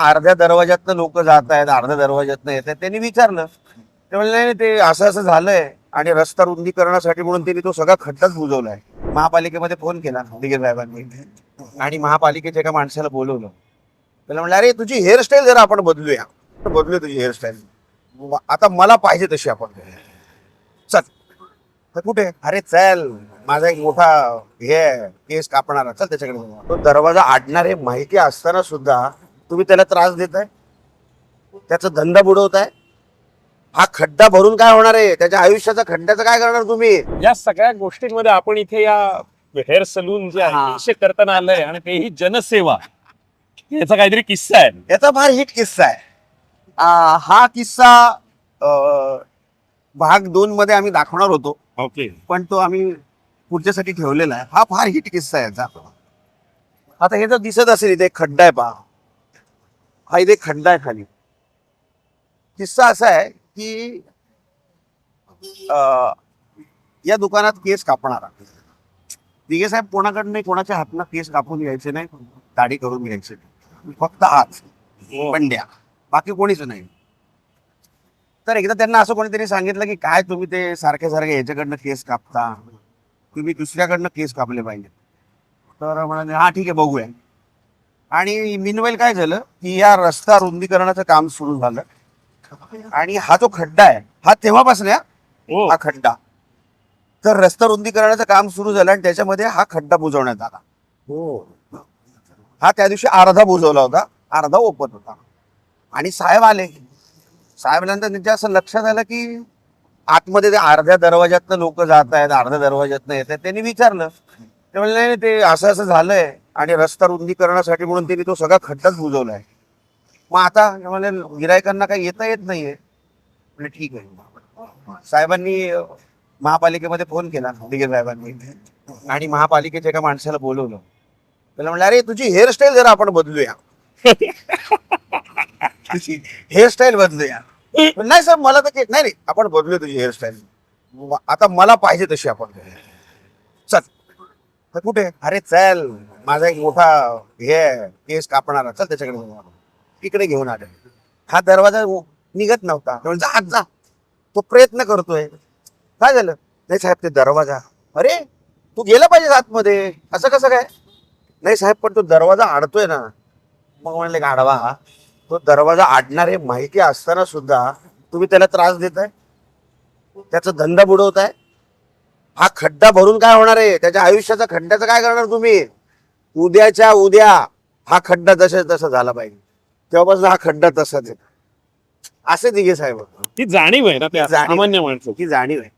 अर्ध्या दरवाज्यातनं लोक जात आहेत अर्ध्या दरवाज्यातनं येत आहेत. त्यांनी विचारलं. ते म्हणले नाही, ते असं असं झालंय आणि रस्ता रुंदीकरणासाठी म्हणून त्यांनी तो सगळा खड्डाच बुजवलाय. महापालिकेमध्ये फोन केला दिगीर साहेबांनी. आणि महापालिकेच्या एका माणसाला बोलवलं. त्याला म्हणलं अरे तुझी हेअरस्टाईल जरा आपण बदलूया. बदलूया तुझी हेअरस्टाईल आता मला पाहिजे तशी आपण. चल. तर कुठे? अरे चल. माझा एक मोठा हे आहे, केस कापणारा. चल त्याच्याकडे तो दरवाजा आडणार हे माहिती असताना सुद्धा तुम्ही त्याला त्रास देताय त्याचा धंदा बुडवताय हा खड्डा भरून काय होणार आहे? त्याच्या आयुष्याचा खड्ड्याचं काय करणार तुम्ही? या सगळ्या गोष्टींमध्ये आपण इथे या हेअर सलून जे हा. आहे करताना आलंय आणि तेही जनसेवा. याचा काहीतरी किस्सा आहे. याचा फार हिट किस्सा आहे. आ, हा किस्सा अ, भाग दोन मध्ये आम्ही दाखवणार होतो. ओके. पण तो आम्ही पुढच्यासाठी ठेवलेला आहे. हा फार हिट किस्सा आहे याचा. आता हे जर दिसत असेल इथे एक खड्डा आहे पहा. हा इथे खड्डा आहे खाली. किस्सा असा आहे की अं, या दुकानात केस कापणारा दिगे साहेब कोणाकडनं कोणाच्या हातनं केस कापून घ्यायचे नाही दाढी करून घ्यायचे नाही. फक्त हात पंड्या बाकी कोणीच नाही. तर एकदा त्यांना असं कोणीतरी सांगितलं की काय तुम्ही ते सारखे सारखे याच्याकडनं केस कापता? तुम्ही दुसऱ्याकडनं केस कापले पाहिजे तर म्हणाले हा ठीक आहे बघूया. आणि मिनवेल काय झालं? की या रस्ता रुंदीकरणाचं काम सुरू झालं. आणि हा जो खड्डा आहे हा तेव्हापासून आहे हा. हो खड्डा. तर रस्ता रुंदीकरणाचं काम सुरू झालं आणि त्याच्यामध्ये हा खड्डा बुजवण्यात आला. हो. हा त्या दिवशी अर्धा बुजवला होता. अर्धा ओपन होता. आणि साहेब आले. साहेब आल्यानंतर त्यांच्या असं लक्षात आलं की आतमध्ये ते अर्ध्या दरवाज्यातनं लोक जात आहेत अर्ध्या दरवाज्यातनं येत आहेत. त्यांनी विचारलं. ते म्हणले ते असं असं झालंय. आणि रस्ता रुंदीकरणासाठी म्हणून त्यांनी तो सगळा खड्डाच बुजवलाय मग आता म्हणजे गिरायकांना काही येता येत नाहीये. म्हणजे ठीक आहे. साहेबांनी महापालिकेमध्ये फोन केला दिगे साहेबांनी. आणि महापालिकेच्या एका माणसाला बोलवलं. त्याला म्हणलं अरे तुझी हेअरस्टाईल जरा आपण बदलूया. तुझी हेअरस्टाईल बदलूया. नाही सर मला तर नाही नाही आपण बदलूया तुझी हेअरस्टाईल आता मला पाहिजे तशी आपण. चल. तर कुठे? अरे चल. माझा एक मोठा हे केस कापणारा चल त्याच्याकडे घेऊन इकडे घेऊन आले. हा दरवाजा निघत नव्हता. त्यामुळे जा जा. तो प्रयत्न करतोय. काय झालं? नाही साहेब ते दरवाजा. अरे तू गेला पाहिजे आतमध्ये. असं कसं काय? नाही साहेब पण तो दरवाजा आडतोय ना. मग म्हणले आडवा हा तो दरवाजा आडणारे माहिती असताना सुद्धा तुम्ही त्याला त्रास देताय? त्याचा धंदा बुडवताय? हा खड्डा भरून काय होणार आहे? त्याच्या आयुष्याचा खड्ड्याचं काय करणार तुम्ही? उद्याच्या उद्या हा खड्डा जसा तसा झाला पाहिजे. तेव्हापासून हा खड्डा तसाच आहे. असे दिघे साहेब. ती जाणीव आहे ना त्या जाणीव. सामान्य माणसं ही जाणीव आहे.